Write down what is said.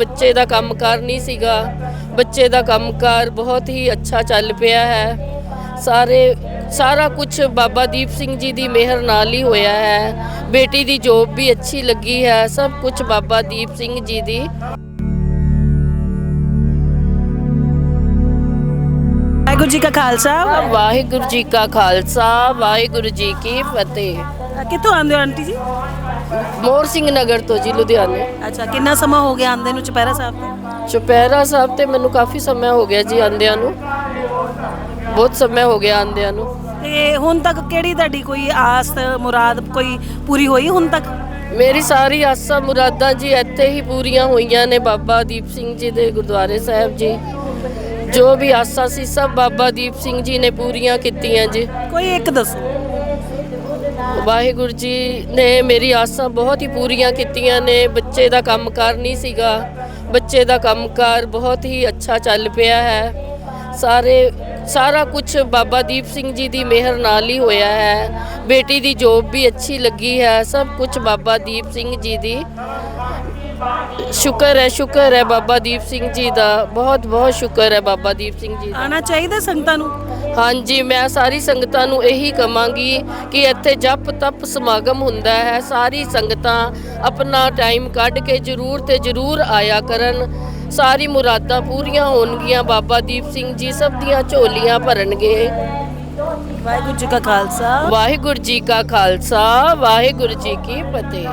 ਬੱਚੇ ਦਾ ਕੰਮਕਾਰ ਨਹੀਂ ਸੀਗਾ। ਬੱਚੇ ਦਾ ਕੰਮਕਾਰ ਬਹੁਤ ਹੀ ਅੱਛਾ ਚੱਲ ਪਿਆ ਹੈ। ਸਾਰੇ ਸਾਰਾ ਕੁਝ ਬਾਬਾ ਦੀਪ ਸਿੰਘ ਜੀ ਦੀ ਮਿਹਰ ਨਾਲ ਹੀ ਹੋਇਆ ਹੈ। ਬੇਟੀ ਦੀ ਜੋਬ ਵੀ ਅੱਛੀ ਲੱਗੀ ਹੈ। ਸਭ ਕੁਝ ਬਾਬਾ ਦੀਪ ਸਿੰਘ ਜੀ ਦੀ। ਵਾਹਿਗੁਰੂ ਜੀ ਕਾ ਖਾਲਸਾ। ਵਾਹਿਗੁਰੂ ਜੀ ਕਾ ਖਾਲਸਾ। ਵਾਹਿਗੁਰੂ ਜੀ ਕੀ ਫਤਿਹ। ਕਿੱਥੋਂ ਆਉਂਦੇ ਹੋ ਆਂਟੀ ਜੀ? ਮੋਰ ਸਿੰਘ ਨਗਰ ਤੋਂ ਜੀ ਲੁਧਿਆਣੇ। ਅੱਛਾ ਕਿੰਨਾ ਸਮਾਂ ਹੋ ਗਿਆ ਆਂਦੇ ਨੂੰ ਚੁਪਹਿਰਾ ਸਾਹਿਬ ਤੇ? ਚੁਪਹਿਰਾ ਸਾਹਿਬ ਤੇ ਮੈਨੂੰ ਕਾਫੀ ਸਮਾਂ ਹੋ ਗਿਆ ਜੀ ਆਂਦਿਆਂ ਨੂੰ। ਬਹੁਤ ਸਮਾਂ ਹੋ ਗਿਆ ਆਂਦਿਆਂ ਨੂੰ। ਤੇ ਹੁਣ ਤੱਕ ਕਿਹੜੀ ਤੁਹਾਡੀ ਕੋਈ ਆਸ ਮੁਰਾਦ ਕੋਈ ਪੂਰੀ ਹੋਈ ਹੁਣ ਤੱਕ? ਮੇਰੀ ਸਾਰੀ ਆਸਾਂ ਮੁਰਾਦਾਂ ਜੀ ਇੱਥੇ ਹੀ ਪੂਰੀਆਂ ਹੋਈਆਂ ਨੇ ਬਾਬਾ ਦੀਪ ਸਿੰਘ ਜੀ ਦੇ ਗੁਰਦੁਆਰੇ ਸਾਹਿਬ ਜੀ। ਜੋ ਵੀ ਆਸਾਂ ਸੀ ਸਭ ਬਾਬਾ ਦੀਪ ਸਿੰਘ ਜੀ ਨੇ ਪੂਰੀਆਂ ਕੀਤੀਆਂ ਜੀ। ਕੋਈ ਇੱਕ ਦੱਸੋ। ਵਾਹਿਗੁਰੂ ਜੀ ਨੇ ਮੇਰੀ ਆਸਾਂ ਬਹੁਤ ਹੀ ਪੂਰੀਆਂ ਕੀਤੀਆਂ ਨੇ। ਬੱਚੇ ਦਾ ਕੰਮਕਾਰ ਨਹੀਂ ਸੀਗਾ। ਬੱਚੇ ਦਾ ਕੰਮਕਾਰ ਬਹੁਤ ਹੀ ਅੱਛਾ ਚੱਲ ਪਿਆ ਹੈ। ਸਾਰੇ, ਸਾਰਾ ਕੁਝ ਬਾਬਾ ਦੀਪ ਸਿੰਘ ਜੀ ਦੀ ਮਿਹਰ ਨਾਲ ਹੀ ਹੋਇਆ ਹੈ। ਬੇਟੀ ਦੀ ਜੋਬ ਵੀ ਅੱਛੀ ਲੱਗੀ ਹੈ। ਸਭ ਕੁਝ ਬਾਬਾ ਦੀਪ ਸਿੰਘ ਜੀ ਦੀ। ਸ਼ੁਕਰ ਹੈ ਸ਼ੁਕਰ ਹੈ ਬਾਬਾ ਦੀਪ ਸਿੰਘ ਜੀ ਦਾ। ਬਹੁਤ ਬਹੁਤ ਸ਼ੁਕਰ ਹੈ ਬਾਬਾ ਦੀਪ ਸਿੰਘ ਜੀ ਦਾ। ਆਣਾ ਚਾਹੀਦਾ ਸੰਗਤਾਂ ਨੂੰ? ਹਾਂਜੀ ਮੈਂ ਸਾਰੀ ਸੰਗਤਾਂ ਨੂੰ ਇਹੀ ਕਵਾਂਗੀ ਕਿ ਇੱਥੇ ਜਪ ਤਪ ਸਮਾਗਮ ਹੁੰਦਾ ਹੈ। ਸਾਰੀ ਸੰਗਤਾਂ ਆਪਣਾ ਟਾਈਮ ਕੱਢ ਕੇ ਜਰੂਰ ਤੇ ਜਰੂਰ ਆਇਆ ਕਰਨ। ਸਾਰੀ ਮੁਰਾਦਾਂ ਪੂਰੀਆਂ ਹੋਣਗੀਆਂ। ਬਾਬਾ ਦੀਪ ਸਿੰਘ ਜੀ ਸਭ ਦੀਆਂ ਝੋਲੀਆਂ ਭਰਨਗੇ। ਵਾਹਿਗੁਰੂ ਜੀ ਕਾ ਖਾਲਸਾ। ਵਾਹਿਗੁਰੂ ਜੀ ਕਾ ਖਾਲਸਾ। ਵਾਹਿਗੁਰੂ ਜੀ ਕੀ ਫਤਿਹ।